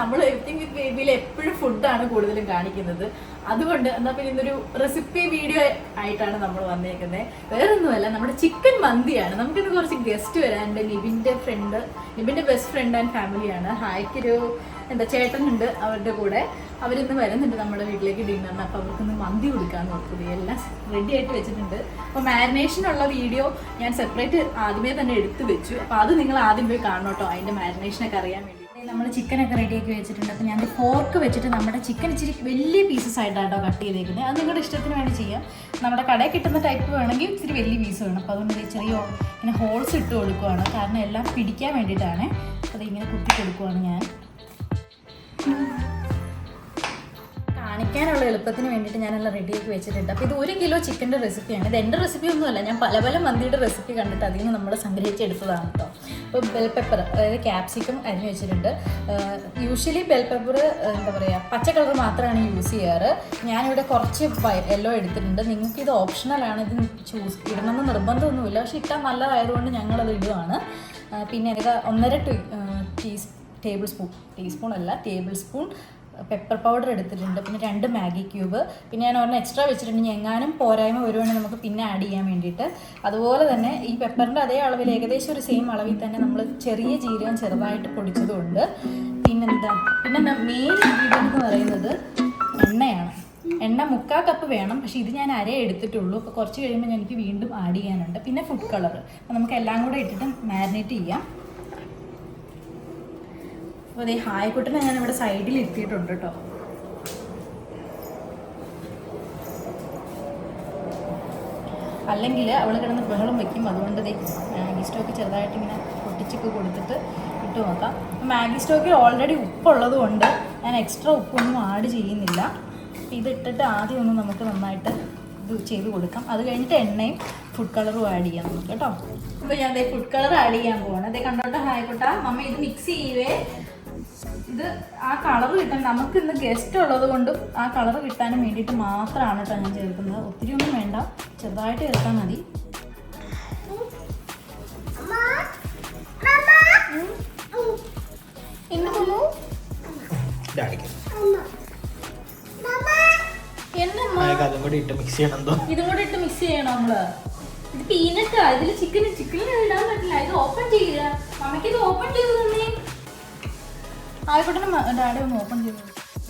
നമ്മൾ എവറിങ് വിത്ത് ബേബിയിൽ എപ്പോഴും ഫുഡാണ് കൂടുതലും കാണിക്കുന്നത്. അതുകൊണ്ട് എന്നാ പിന്നെ ഇന്നൊരു റെസിപ്പി വീഡിയോ ആയിട്ടാണ് നമ്മൾ വന്നേക്കുന്നത് വേറൊന്നുമല്ല നമ്മുടെ ചിക്കൻ മന്തിയാണ്. നമുക്കിന്ന് കുറച്ച് ഗസ്റ്റ് വരാനുണ്ട്. ലിബിന്റെ ഫ്രണ്ട് ലിബിന്റെ ബെസ്റ്റ് ഫ്രണ്ട് ആൻഡ് ഫാമിലിയാണ് ഹായ്ക്കൊരു എന്താ ചേട്ടനുണ്ട് അവരുടെ കൂടെ. അവരിന്ന് വരുന്നുണ്ട് നമ്മുടെ വീട്ടിലേക്ക് ഡിന്നറിന് അപ്പോൾ അവർക്കൊന്ന് മന്തി കൊടുക്കാൻ നോക്കുന്നത് എല്ലാം റെഡി ആയിട്ട് വെച്ചിട്ടുണ്ട്. അപ്പോൾ മാരിനേഷനുള്ള വീഡിയോ ഞാൻ സെപ്പറേറ്റ് ആദ്യമേ തന്നെ എടുത്തു വെച്ചു. അപ്പോൾ അത് നിങ്ങൾ ആദ്യം പോയി കാണണം കേട്ടോ. അതിന്റെ മാരിനേഷനൊക്കെ അറിയാൻ വേണ്ടി. നമ്മൾ ചിക്കൻ ചിക്കനൊക്കെ റെഡിയാക്കി വെച്ചിട്ടുണ്ട്. അപ്പോൾ ഞാൻ ഫോർക്ക് വെച്ചിട്ട് നമ്മുടെ ചിക്കൻ ഇച്ചിരി വലിയ പീസസ് ആയിട്ടാട്ടോ കട്ട് ചെയ്തേക്കുന്നത് അത് നിങ്ങളുടെ ഇഷ്ടത്തിന് വേണ്ടി ചെയ്യാം. നമ്മുടെ കടയിൽ കിട്ടുന്ന ടൈപ്പ് വേണമെങ്കിൽ ഇച്ചിരി വലിയ പീസ് വേണം. അപ്പോൾ അതുകൊണ്ട് ചെറിയ ഇങ്ങനെ ഹോൾസ് ഇട്ട് കൊടുക്കുവാണ്. കാരണം എല്ലാം പിടിക്കാൻ വേണ്ടിയിട്ടാണ്. അത് ഇങ്ങനെ കുത്തി കൊടുക്കുവാണ് ഞാൻ. കാണിക്കാനുള്ള എളുപ്പത്തിന് വേണ്ടിയിട്ട് ഞാനെല്ലാം റെഡിയാക്കി വെച്ചിട്ടുണ്ട്. അപ്പോൾ ഇത് ഒരു കിലോ ചിക്കന്റെ റെസിപ്പിയാണ് ഇത് എന്റെ റെസിപ്പി ഒന്നുമല്ല. ഞാൻ പല പല മന്തിയുടെ റെസിപ്പി കണ്ടിട്ട് അതിൽ നിന്ന് നമ്മൾ സംഗ്രഹിച്ചെടുത്തതാണ് കേട്ടോ അപ്പോൾ ബെൽ പെപ്പർ അതായത് ക്യാപ്സിക്കം അരിഞ്ഞ് വെച്ചിട്ടുണ്ട്. യൂഷ്വലി ബെൽ പെപ്പർ എന്താ പറയുക പച്ച കളർ മാത്രമാണ് യൂസ് ചെയ്യാറ്. ഞാനിവിടെ കുറച്ച് യെല്ലോ എടുത്തിട്ടുണ്ട്. നിങ്ങൾക്ക് ഇത് ഓപ്ഷണലാണ് ഇത് ചൂസ് ഇടണമെന്ന് നിർബന്ധമൊന്നുമില്ല. പക്ഷെ ഇട്ടാൽ നല്ലതായതുകൊണ്ട് ഞങ്ങളത് ഇടുവാണ്. പിന്നെ ഒന്നര tea teas tablespoon teaspoon അല്ല ടേബിൾ സ്പൂൺ പെപ്പർ പൗഡർ എടുത്തിട്ടുണ്ട്. പിന്നെ രണ്ട് മാഗി ക്യൂബ് പിന്നെ ഞാൻ ഒരെണ്ണം എക്സ്ട്രാ വെച്ചിട്ടുണ്ട്. എങ്ങാനും പോരായ്മ വരുവാണെങ്കിൽ നമുക്ക് പിന്നെ ആഡ് ചെയ്യാൻ വേണ്ടിയിട്ട്. അതുപോലെ തന്നെ ഈ പെപ്പറിന്റെ അതേ അളവിൽ ഏകദേശം ഒരു സെയിം അളവിൽ തന്നെ നമ്മൾ ചെറിയ ജീരകം ചെറുതായിട്ട് പൊടിച്ചതുകൊണ്ട് പിന്നെന്താ? പിന്നെ മെയിൻ ഇൻഗ്രീഡിയന്റ് എന്ന് പറയുന്നത് എണ്ണയാണ്. എണ്ണ മുക്കാൽ കപ്പ് വേണം. പക്ഷേ ഇത് ഞാൻ അര എടുത്തിട്ടുള്ളൂ. അപ്പോൾ കുറച്ച് കഴിയുമ്പോൾ എനിക്ക് വീണ്ടും ആഡ് ചെയ്യാനുണ്ട്. പിന്നെ ഫുഡ് കളർ അപ്പോൾ നമുക്ക് എല്ലാം കൂടെ ഇട്ടിട്ട് മാരിനേറ്റ് ചെയ്യാം. അപ്പോൾ അതേ ഹായ്ക്കുട്ടനെ ഞാൻ ഇവിടെ സൈഡിൽ ഇരുത്തിയിട്ടുണ്ട് കേട്ടോ അല്ലെങ്കിൽ അവൾ കിടന്ന് ബഹളം വെക്കും. അതുകൊണ്ട് മാഗി സ്റ്റോക്ക് ചെറുതായിട്ട് ഇങ്ങനെ പൊട്ടിച്ചൊക്കെ കൊടുത്തിട്ട് ഇട്ട് നോക്കാം. മാഗി സ്റ്റോക്കിൽ ഓൾറെഡി ഉപ്പുള്ളത് കൊണ്ട് ഞാൻ എക്സ്ട്രാ ഉപ്പൊന്നും ആഡ് ചെയ്യുന്നില്ല. ഇതിട്ടിട്ട് ആദ്യം ഒന്ന് നമുക്ക് നന്നായിട്ട് ഇത് ചെയ്ത് കൊടുക്കാം. അത് കഴിഞ്ഞിട്ട് എണ്ണയും ഫുഡ് കളറും ആഡ് ചെയ്യാം നമുക്ക് കേട്ടോ. അപ്പോൾ ഞാൻ ദേ ഫുഡ് കളർ ആഡ് ചെയ്യാൻ പോവാണ്. അതേ കണ്ടോട്ടെ കുട്ടാ മമ്മ ഇത് മിക്സ് ചെയ്യുവേ ഇത് ആ കളർ കിട്ടാൻ നമുക്ക് ഇന്ന് ഗസ്റ്റ് ഉള്ളത് കൊണ്ടും ആ കളർ കിട്ടാനും വേണ്ടിയിട്ട് മാത്രമാണ് കേട്ടോ ഞാൻ ചേർക്കുന്നത്. ഒത്തിരി ഒന്നും വേണ്ട. ചെറുതായിട്ട് ചേർത്താൽ മതി. ഇതും കൂടെ ഇട്ട് മിക്സ് ചെയ്യണം നമ്മൾ? ഇത് പീനട്ടാ ഇതിൽ ചിക്കൻ ചിക്കനിൽ ഇടാൻ പറ്റില്ല. ഇത് ഓപ്പൺ ചെയ്യുക മമ്മയ്ക്ക് ഇത് ഓപ്പൺ ചെയ്ത് തന്നെ ആയിക്കോട്ടെ ഡാഡി ഒന്ന് ഓപ്പൺ ചെയ്തു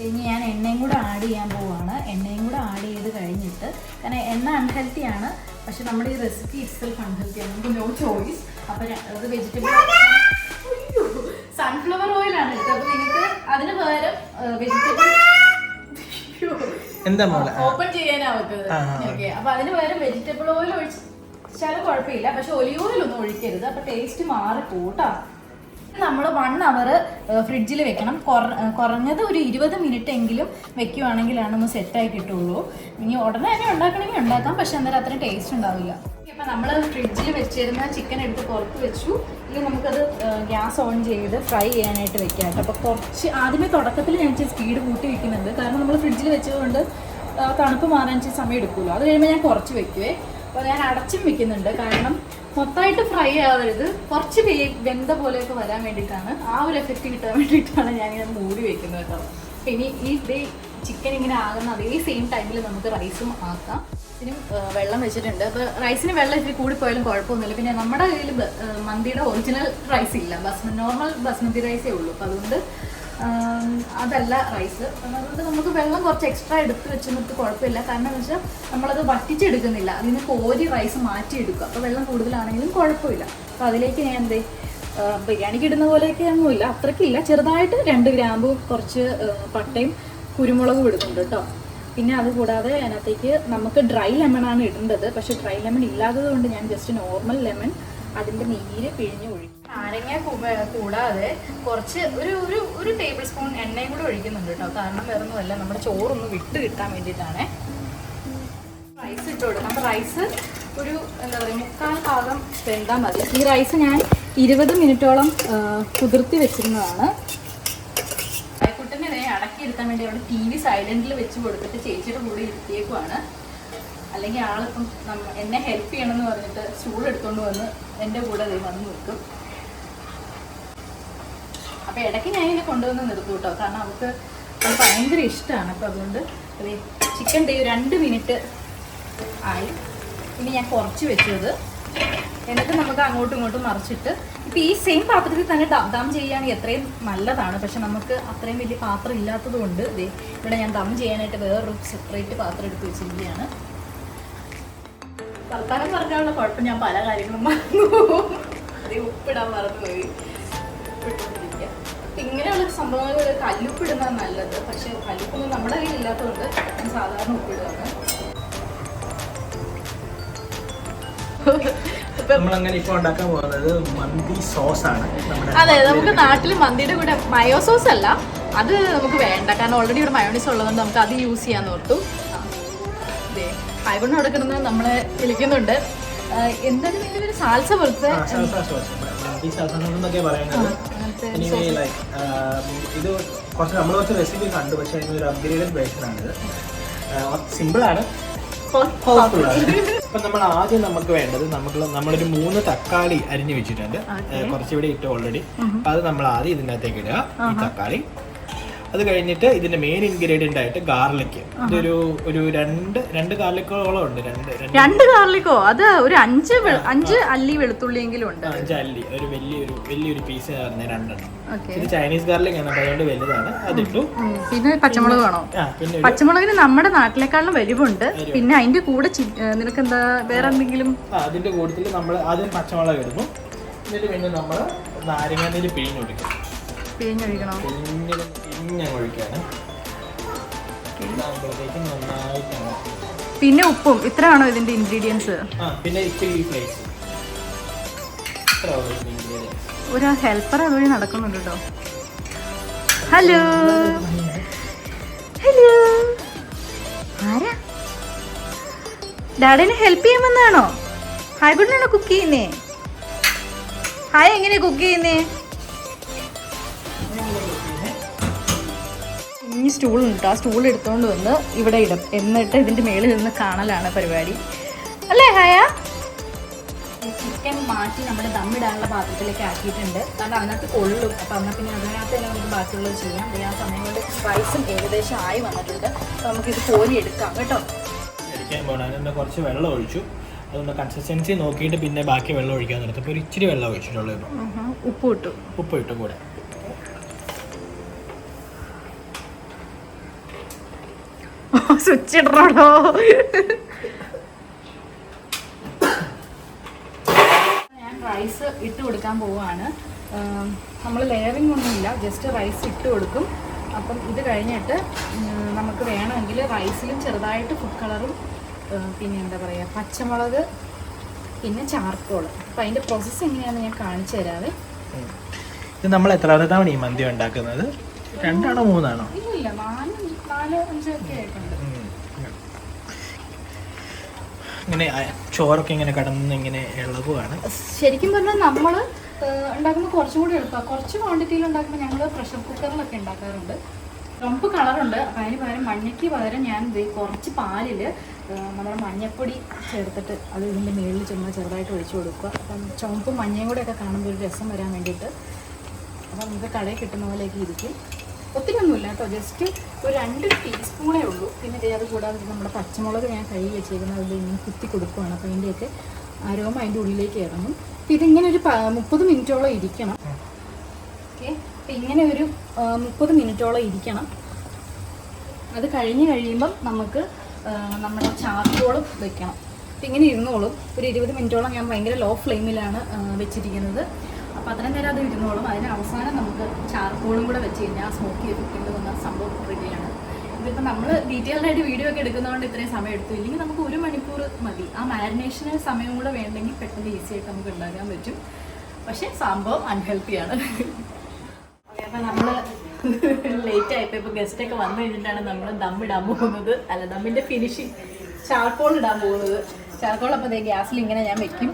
ഇനി ഞാൻ എണ്ണയും കൂടെ ആഡ് ചെയ്യാൻ പോവാണ്. എണ്ണയും കൂടെ ആഡ് ചെയ്ത് കഴിഞ്ഞിട്ട് കാരണം എണ്ണ അൺഹെൽത്തി ആണ്. പക്ഷെ നമ്മുടെ ഈ റെസിപ്പി ഇറ്റ്സെൽഫ് അൺഹെൽത്തി ആണ്. നമുക്ക് നോ ചോയ്സ് അപ്പം അത് വെജിറ്റബിൾ സൺഫ്ലവർ ഓയിലാണ് എടുത്തത് അപ്പം നിങ്ങൾക്ക് അതിന് പകരം വെജിറ്റബിൾ എന്താ മോളെ? ഓപ്പൺ ചെയ്യാനാ വെക്കുന്നത് ആ, ആ, ഓക്കെ. അപ്പൊ അതിന് പകരം വെജിറ്റബിൾ ഓയിൽ ഒഴിച്ചാലും കുഴപ്പമില്ല. പക്ഷെ ഒലിവ് ഓയിൽ ഒന്നും ഒഴിക്കരുത്. അപ്പൊ ടേസ്റ്റ് മാറി കൂട്ടാ നമ്മൾ വൺ അവർ ഫ്രിഡ്ജിൽ വെക്കണം. കുറഞ്ഞത് ഒരു ഇരുപത് മിനിറ്റ് എങ്കിലും വെക്കുവാണെങ്കിലാണ് ഒന്ന് സെറ്റായി കിട്ടുള്ളൂ. ഇനി ഉടനെ തന്നെ ഉണ്ടാക്കണമെങ്കിൽ ഉണ്ടാക്കാം പക്ഷെ അന്നേരം അത്ര ടേസ്റ്റ് ഉണ്ടാവില്ല. അപ്പം നമ്മൾ ഫ്രിഡ്ജിൽ വെച്ചിരുന്ന ചിക്കൻ എടുത്ത് പുറത്ത് വെച്ചു. ഇനി നമുക്കത് ഗ്യാസ് ഓൺ ചെയ്ത് ഫ്രൈ ചെയ്യാനായിട്ട് വെക്കാം അപ്പോൾ കുറച്ച് ആദ്യമേ തുടക്കത്തിൽ ഞാൻ ഇച്ചിരി സ്പീഡ് കൂട്ടി വെക്കുന്നുണ്ട്. കാരണം നമ്മൾ ഫ്രിഡ്ജിൽ വെച്ചതുകൊണ്ട് തണുപ്പ് മാറാൻ ഇച്ചിരി സമയം എടുക്കുമല്ലോ. അത് കഴിയുമ്പോൾ ഞാൻ കുറച്ച് വെക്കുവേ. അപ്പോൾ ഞാൻ അടച്ചും വെക്കുന്നുണ്ട്. കാരണം മൊത്തമായിട്ട് ഫ്രൈ ആവരുത്. കുറച്ച് വെന്ത പോലെയൊക്കെ വരാൻ വേണ്ടിയിട്ടാണ്. ആ ഒരു എഫക്റ്റ് കിട്ടാൻ വേണ്ടിയിട്ടാണ് ഞാൻ ഇങ്ങനെ മൂടി വെക്കുന്നത് കേട്ടോ. അപ്പം ഇനി ഈ ഇതേ ചിക്കൻ ഇങ്ങനെ ആകുന്ന അതേ സെയിം ടൈമിൽ നമുക്ക് റൈസും ആക്കാം. ഇതിനും വെള്ളം വെച്ചിട്ടുണ്ട്. അപ്പോൾ റൈസിന് വെള്ളം ഇത്തിരി കൂടിപ്പോയാലും കുഴപ്പമൊന്നുമില്ല. പിന്നെ നമ്മുടെ കയ്യിൽ മന്തിയുടെ ഒറിജിനൽ റൈസ് ഇല്ല. ബസ് നോർമൽ ബസ്മതി റൈസേ ഉള്ളൂ. അപ്പോൾ അതുകൊണ്ട് അതല്ല റൈസ് അതുകൊണ്ട് നമുക്ക് വെള്ളം കുറച്ച് എക്സ്ട്രാ എടുത്ത് വെച്ചിട്ട് കുഴപ്പമില്ല. കാരണം എന്ന് വെച്ചാൽ നമ്മളത് വറ്റിച്ചെടുക്കുന്നില്ല. അതിൽ നിന്ന് കോരി റൈസ് മാറ്റിയെടുക്കുക. അപ്പോൾ വെള്ളം കൂടുതലാണെങ്കിലും കുഴപ്പമില്ല. അപ്പോൾ അതിലേക്ക് ഞാൻ എന്തേ ബിരിയാണിക്ക് ഇടുന്ന പോലെയൊക്കെ ഒന്നുമില്ല. അത്രയ്ക്കില്ല ചെറുതായിട്ട് രണ്ട് ഗ്രാമ്പും കുറച്ച് പട്ടയും കുരുമുളകും ഇടുന്നുണ്ട് കേട്ടോ. പിന്നെ അതുകൂടാതെ അതിനകത്തേക്ക് നമുക്ക് ഡ്രൈ ലെമൺ ആണ് ഇടേണ്ടത്. പക്ഷേ ഡ്രൈ ലെമൺ ഇല്ലാത്തത് കൊണ്ട് ഞാൻ ജസ്റ്റ് നോർമൽ ലെമൺ അതിന്റെ നീര് പിഴിഞ്ഞ് ഒഴിക്കും. നാരങ്ങ കൂടാതെ കുറച്ച് ഒരു ഒരു ഒരു ടേബിൾ സ്പൂൺ എണ്ണയും കൂടെ ഒഴിക്കുന്നുണ്ട് കേട്ടോ. കാരണം വേറൊന്നുമല്ല നമ്മുടെ ചോറൊന്ന് വിട്ട് കിട്ടാൻ വേണ്ടിയിട്ടാണ്. റൈസ് ഇട്ട് അപ്പോൾ റൈസ് ഒരു എന്താ പറയുക മുക്കാൽ ഭാഗം വെന്താൽ മതി. ഈ റൈസ് ഞാൻ ഇരുപത് മിനിറ്റോളം കുതിർത്തി വെച്ചിരുന്നതാണ്. കുട്ടനെ അടക്കി ഇരുത്താൻ വേണ്ടി അവിടെ ടി വി സൈലന്റിൽ വെച്ച് കൊടുത്തിട്ട് ചേച്ചിയുടെ കൂടെ ഇരുത്തിയേക്കുവാണ്. അല്ലെങ്കിൽ ആളിപ്പം എന്നെ ഹെൽപ്പ് ചെയ്യണമെന്ന് പറഞ്ഞിട്ട് സ്റ്റൂൾ എടുത്തുകൊണ്ട് വന്ന് എന്റെ കൂടെ വന്ന് നിൽക്കും. അപ്പം ഇടയ്ക്ക് ഞാൻ ഇതിനെ കൊണ്ടുവന്ന് നിർത്തും കേട്ടോ. കാരണം അവൾക്ക് അത് ഭയങ്കര ഇഷ്ടമാണ് അപ്പം അതുകൊണ്ട് ചിക്കൻ ഡേ രണ്ട് മിനിറ്റ് ആയി. ഇനി ഞാൻ കുറച്ച് വെച്ചത്. എന്നിട്ട് നമുക്ക് അങ്ങോട്ടും ഇങ്ങോട്ടും മറിച്ചിട്ട് ഇപ്പം ഈ സെയിം പാത്രത്തിൽ തന്നെ ദം ചെയ്യുകയാണെങ്കിൽ എത്രയും നല്ലതാണ്. പക്ഷെ നമുക്ക് അത്രയും വലിയ പാത്രം ഇല്ലാത്തത് കൊണ്ട് ഇവിടെ ഞാൻ ദം ചെയ്യാനായിട്ട് വേറൊരു സെപ്പറേറ്റ് പാത്രം എടുത്ത് വെച്ചിരിക്കുകയാണ്. വർത്താനം പറഞ്ഞാലുള്ള കുഴപ്പം ഞാൻ പല കാര്യങ്ങളും മറന്നു. അതേ ഉപ്പിടാൻ മറന്നുപോയി. ഉപ്പിട്ടുകൊണ്ടിരിക്കുക അപ്പം ഇങ്ങനെയുള്ള സംഭവങ്ങൾ കല്ലുപ്പിടുന്നതാണ് നല്ലത്. പക്ഷെ കല്ലുപ്പൊന്നും നമ്മുടെ കയ്യിൽ ഇല്ലാത്തതുകൊണ്ട് ഞാൻ സാധാരണ ഉപ്പിടുകയാണ് നമ്മളങ്ങനെ ഇപ്പോൾ ഉണ്ടാക്കാൻ പോകുന്നത് മന്തി സോസ് ആണ് അതെ നമുക്ക് നാട്ടിൽ മന്തിയുടെ കൂടെ മയോ സോസ് അല്ല അത് നമുക്ക് വേണ്ട. കാരണം ഓൾറെഡി ഇവിടെ മയോണീസ് ഉള്ളതുകൊണ്ട് നമുക്ക് അത് യൂസ് ചെയ്യാൻ ഓർത്തു. ഹൈബൺ അവിടെ കിടന്ന് നമ്മളെ വിളിക്കുന്നുണ്ട്. എന്തായാലും എന്താണ് ഒരു സാൽസ പോലത്തെ ഇത് കുറച്ച് നമ്മൾ കുറച്ച് റെസിപ്പി കണ്ടു പക്ഷേ അതിനൊരു അപ്ഗ്രേഡഡ് സിമ്പിൾ ആണ് പവർഫുൾ നമ്മൾ ആദ്യം നമുക്ക് വേണ്ടത് നമുക്ക് നമ്മളൊരു മൂന്ന് തക്കാളി അരിഞ്ഞു വെച്ചിട്ടുണ്ട്. കുറച്ചിവിടെ കുറച്ച് ഇട്ട് ഓൾറെഡി അപ്പൊ അത് നമ്മൾ ആദ്യം ഇതിനകത്തേക്ക് ഇടുക. ഈ തക്കാളി. അത് കഴിഞ്ഞിട്ട് ഇതിന്റെ മെയിൻ ഇൻഗ്രീഡിയന്റ് ആയിട്ട് ഗാർലിക് ഇതൊരു ഒരു രണ്ട് രണ്ട് ഗാർലിക്കോളം ഉണ്ട്. രണ്ട് രണ്ട് ഗാർലിക്കോ അത് ഒരു അഞ്ച് അഞ്ച് അല്ലി വെളുത്തുള്ളിയെങ്കിലും ഉണ്ട്. അഞ്ച് അല്ലി. ഒരു വലിയൊരു വലിയൊരു പീസ് പറഞ്ഞ രണ്ടെണ്ണം. ഇത് ചൈനീസ് ഗാർലിക് ആണ്. അതുകൊണ്ട് വലുതാണ്. അതിട്ടു. പിന്നെ പച്ചമുളക് വേണോ? പച്ചമുളകിന് നമ്മുടെ നാട്ടിലേക്കാളും വലിവുണ്ട് പിന്നെ അതിന്റെ കൂടെ നിനക്ക് എന്താ വേറെ എന്തെങ്കിലും? അതിന്റെ കൂട്ടത്തിൽ നമ്മൾ ആദ്യം പച്ചമുളക് ഇടുന്നു. എന്നിട്ട് പിന്നെ നമ്മൾ നാരങ്ങാനീര് പിഴിഞ്ഞൊഴിക്കും പിഴിഞ്ഞൊഴിക്കണോ? പിഴിഞ്ഞ് ഇതാകുമ്പോഴത്തേക്കും പിന്നെ ഉപ്പും ഇത്രയാണോ ഇതിന്റെ ഇൻഗ്രീഡിയൻസ് പിന്നെ ചില്ലി ഫ്ലേക്സ് ഒരു ഹെൽപ്പർ അതുവഴി നടക്കുന്നുണ്ട് കേട്ടോ ഹലോ ഹലോ ആരാ? ഡാഡിനെ ഹെൽപ്പ് ചെയ്യാൻ വന്നാണോ ഹായ് കൊണ്ടാണോ കുക്ക് ചെയ്യുന്നേ. ഹായ് എങ്ങനെയാ കുക്ക് ചെയ്യുന്നേ? ഇനി സ്റ്റൂളുണ്ട്. ആ സ്റ്റൂൾ എടുത്തുകൊണ്ട് വന്ന് ഇവിടെ ഇടും. എന്നിട്ട് ഇതിന്റെ മേളിൽ നിന്ന് കാണലാണ് പരിപാടി. അല്ലേ ഹായ? ചിക്കൻ മാറ്റി നമ്മുടെ ദമ്മിടാനുള്ള പാത്രത്തിലേക്ക് ആക്കിയിട്ടുണ്ട്. കാരണം അതിനകത്ത് കൊള്ളും. അപ്പം എന്നാൽ പിന്നെ അതിനകത്ത് തന്നെ നമുക്ക് ബാക്കിയുള്ളത് ചെയ്യാം. ആ സമയം കൊണ്ട് റൈസും ഏകദേശം ആയി വന്നിട്ടുണ്ട്. അപ്പം നമുക്കിത് കോരി എടുക്കാം കേട്ടോ. അടിക്കാൻ പോകണം അതിന്റെ കുറച്ച് വെള്ളം ഒഴിച്ചു. അതൊന്ന് കൺസിസ്റ്റൻസി നോക്കിയിട്ട് പിന്നെ ബാക്കി വെള്ളം ഒഴിക്കാൻ നിർത്തും അപ്പോൾ ഒരു ഇച്ചിരി വെള്ളം ഒഴിച്ചിട്ടുള്ളൂ ഉപ്പ് ഇട്ടു. ഉപ്പ് ഇട്ടു കൂടെ. സ്വിച്ച് ഇടണോടോ ഞാൻ റൈസ് ഇട്ട് കൊടുക്കാൻ പോവാണ്. നമ്മൾ ലെയറിംഗ് ഒന്നുമില്ല ജസ്റ്റ് റൈസ് ഇട്ട് കൊടുക്കും. അപ്പം ഇത് കഴിഞ്ഞിട്ട് നമുക്ക് വേണമെങ്കിൽ റൈസിലും ചെറുതായിട്ട് ഫുഡ് കളറും പിന്നെ എന്താ പറയുക പച്ചമുളക് പിന്നെ ചാർക്കോൾ അപ്പം അതിന്റെ പ്രോസസ്സ് എങ്ങനെയാണെന്ന് ഞാൻ കാണിച്ചു തരാവേ. ഇത് നമ്മൾ എത്രാമത്തെ തവണ ഈ മന്തി ഉണ്ടാക്കുന്നത്? രണ്ടാണോ മൂന്നാണോ? ഇല്ല നാല് നാല് അഞ്ചൊക്കെ ആയിട്ടുണ്ട്. ഇങ്ങനെ ചോറൊക്കെ ഇങ്ങനെ കടന്ന് ഇങ്ങനെ ഇളകുവാണ്. ശരിക്കും പറഞ്ഞാൽ നമ്മൾ ഉണ്ടാക്കുമ്പോൾ കുറച്ചും കൂടി എളുപ്പമാണ് കുറച്ച് ക്വാണ്ടിറ്റിയിൽ ഉണ്ടാക്കുമ്പോൾ ഞങ്ങൾ പ്രഷർ കുക്കറിലൊക്കെ ഉണ്ടാക്കാറുണ്ട്. റൊമ്പ് കളറുണ്ട് അപ്പം അതിന് പകരം മഞ്ഞയ്ക്ക് പകരം ഞാൻ കുറച്ച് പാലിൽ നമ്മുടെ മഞ്ഞപ്പൊടി ചേർത്തിട്ട് അത് ഇതിന്റെ മുകളിൽ ചുമ്മാ ചെറുതായിട്ട് ഒഴിച്ചു കൊടുക്കുക. അപ്പം ചുമപ്പും മഞ്ഞയും ഒക്കെ കാണുമ്പോൾ ഒരു രസം വരാൻ വേണ്ടിയിട്ട്. അപ്പം നമുക്ക് കടയിൽ കിട്ടുന്ന പോലെയൊക്കെ ഇരിക്കും. ഒത്തിരി ഒന്നുമില്ല കേട്ടോ ജസ്റ്റ് ഒരു രണ്ട് ടീസ്പൂണേ ഉള്ളൂ. പിന്നെ ഇതേ അത് കൂടാതെ നമ്മുടെ പച്ചമുളക് ഞാൻ കഴുകി വെച്ചേക്കുന്നത് അത് ഇങ്ങനെ കുത്തി കൊടുക്കുകയാണ് അപ്പോൾ അതിന്റെയൊക്കെ അരോമ അതിന്റെ ഉള്ളിലേക്ക് ഇറങ്ങും. അപ്പം ഇതിങ്ങനെ ഒരു മുപ്പത് മിനിറ്റോളം ഇരിക്കണം. ഓക്കെ അപ്പം ഇങ്ങനെ ഒരു മുപ്പത് മിനിറ്റോളം ഇരിക്കണം. അത് കഴിഞ്ഞ് കഴിയുമ്പം നമുക്ക് നമ്മുടെ ചാർക്കോളും വെക്കണം. അപ്പം ഇങ്ങനെ ഇരുന്നോളും. ഒരു ഇരുപത് മിനിറ്റോളം ഞാൻ ഭയങ്കര ലോ ഫ്ലെയിമിലാണ് വെച്ചിരിക്കുന്നത്. അപ്പോൾ നേരം അത് ഇരുന്നോളും. അതിന് അവസാനം നമുക്ക് ചാർക്കോളും കൂടെ വെച്ച് കഴിഞ്ഞാൽ സ്മോക്കി എഫക്റ്റിന്റെ വന്ന സംഭവം റെഡിയാണ് ഇതിപ്പോൾ നമ്മൾ ഡീറ്റെയിൽഡ് ആയിട്ട് വീഡിയോ ഒക്കെ എടുക്കുന്നതുകൊണ്ട് ഇത്രയും സമയം എടുത്തു. ഇല്ലെങ്കിൽ നമുക്ക് ഒരു മണിക്കൂർ മതി. ആ മാരിനേഷന് സമയം കൂടെ വേണ്ടെങ്കിൽ പെട്ടെന്ന് ഈസി ആയിട്ട് നമുക്ക് ഉണ്ടാക്കാൻ പറ്റും. പക്ഷേ സംഭവം അൺഹെൽത്തിയാണ് അപ്പം നമ്മൾ ലേറ്റ് ആയപ്പോൾ ഇപ്പോൾ ഗസ്റ്റ് ഒക്കെ വന്നു കഴിഞ്ഞിട്ടാണ് നമ്മൾ ദം ഇടാൻ പോകുന്നത്. അല്ല ദമ്മിന്റെ ഫിനിഷിങ് ചാർക്കോൾ ഇടാൻ പോകുന്നത്. ചാർക്കോൾ അപ്പോൾ അതേ ഗ്യാസിൽ ഇങ്ങനെ ഞാൻ വെക്കും.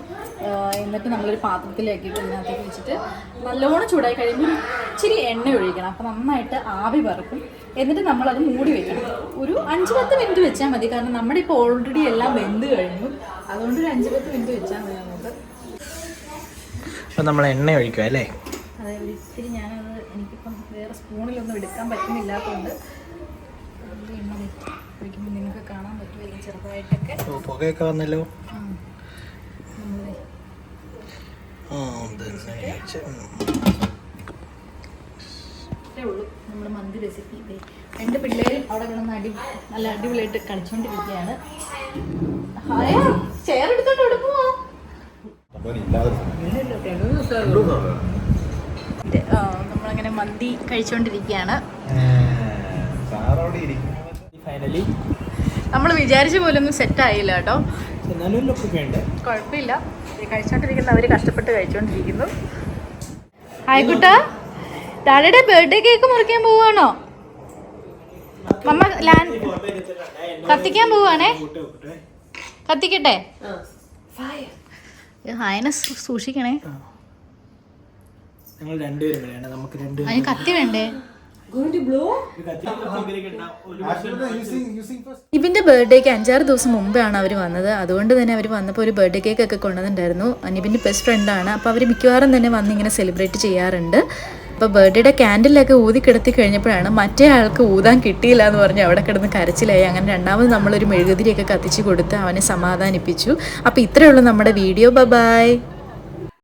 എന്നിട്ട് നമ്മളൊരു പാത്രത്തിലാക്കിയിട്ട് ഇതിനകത്തേക്ക് വെച്ചിട്ട് നല്ലോണം ചൂടായി കഴിയുമ്പോൾ ഇച്ചിരി എണ്ണ ഒഴിക്കണം. അപ്പോൾ നന്നായിട്ട് ആവി പറക്കും എന്നിട്ട് നമ്മളത് മൂടി വെക്കണം. ഒരു അഞ്ച് പത്ത് മിനിറ്റ് വെച്ചാൽ മതി. കാരണം നമ്മുടെ ഇപ്പോൾ ഓൾറെഡി എല്ലാം വെന്ത് കഴിഞ്ഞു. അതുകൊണ്ട് ഒരു അഞ്ച് പത്ത് മിനിറ്റ് വെച്ചാൽ മതി നമുക്ക്. അപ്പം നമ്മൾ എണ്ണ ഒഴിക്കുക അല്ലേ? അതായത് ഇത്തിരി ഞാനത് എനിക്കിപ്പം വേറെ സ്പൂണിലൊന്നും എടുക്കാൻ പറ്റുന്നില്ലാത്തതുകൊണ്ട് എണ്ണ ഒഴിക്കുമ്പോൾ നിങ്ങൾക്ക് കാണാൻ പറ്റുമല്ലോ ചെറുതായിട്ടൊക്കെ. പുകയൊക്കെ വന്നല്ലോ? ഉള്ളൂ നമ്മുടെ മന്തി റെസിപ്പി രണ്ട് പിള്ളേരും അവിടെ കിടന്ന് അടി നല്ല അടിപൊളിയായിട്ട് കളിച്ചോണ്ടിരിക്കുകയാണ്. ഹായ ചെയർ എടുത്തോണ്ട് ഇവിടെ പോവാ. നമ്മളങ്ങനെ മന്തി ഫൈനലി നമ്മൾ വിചാരിച്ച പോലെ ഒന്നും സെറ്റ് ആയില്ല കേട്ടോ. കുഴപ്പമില്ല. കഴിച്ചോണ്ടിരിക്കുന്ന അവർ കഷ്ടപ്പെട്ട് കഴിച്ചോണ്ടിരിക്കുന്നു. ആയിക്കുട്ട ഡാഡിയുടെ ബർത്ത്ഡേ കേക്ക് മുറിക്കാൻ പോവാണോ? മമ്മ ലാൻ കത്തിക്കാൻ പോവാണേ. കത്തിക്കട്ടെ? ഹായനെ സൂക്ഷിക്കണേ. കത്തി വേണ്ടേ? ഇബിന്റെ ബർത്ത്ഡേക്ക് അഞ്ചാറ് ദിവസം മുമ്പാണ് അവർ വന്നത്. അതുകൊണ്ട് തന്നെ അവർ വന്നപ്പോൾ ഒരു ബർത്ത്ഡേ കേക്ക് ഒക്കെ കൊണ്ടുവന്നിട്ടുണ്ടായിരുന്നു. അനിബിന്റെ ബെസ്റ്റ് ഫ്രണ്ടാണ് അപ്പോൾ അവർ മിക്കവാറും തന്നെ വന്ന് ഇങ്ങനെ സെലിബ്രേറ്റ് ചെയ്യാറുണ്ട്. അപ്പോൾ ബർത്ത്ഡേയുടെ ക്യാൻഡിലൊക്കെ ഊതി കിടത്തി കഴിഞ്ഞപ്പോഴാണ് മറ്റേ ആൾക്ക് ഊതാൻ കിട്ടിയില്ല എന്ന് പറഞ്ഞ് അവിടെ കിടന്ന് കരച്ചിലായി. അങ്ങനെ രണ്ടാമത് നമ്മളൊരു മെഴുകുതിരിയൊക്കെ കത്തിച്ച് കൊടുത്ത് അവനെ സമാധാനിപ്പിച്ചു. അപ്പോൾ ഇത്രയേ ഉള്ളൂ നമ്മുടെ വീഡിയോ ബൈ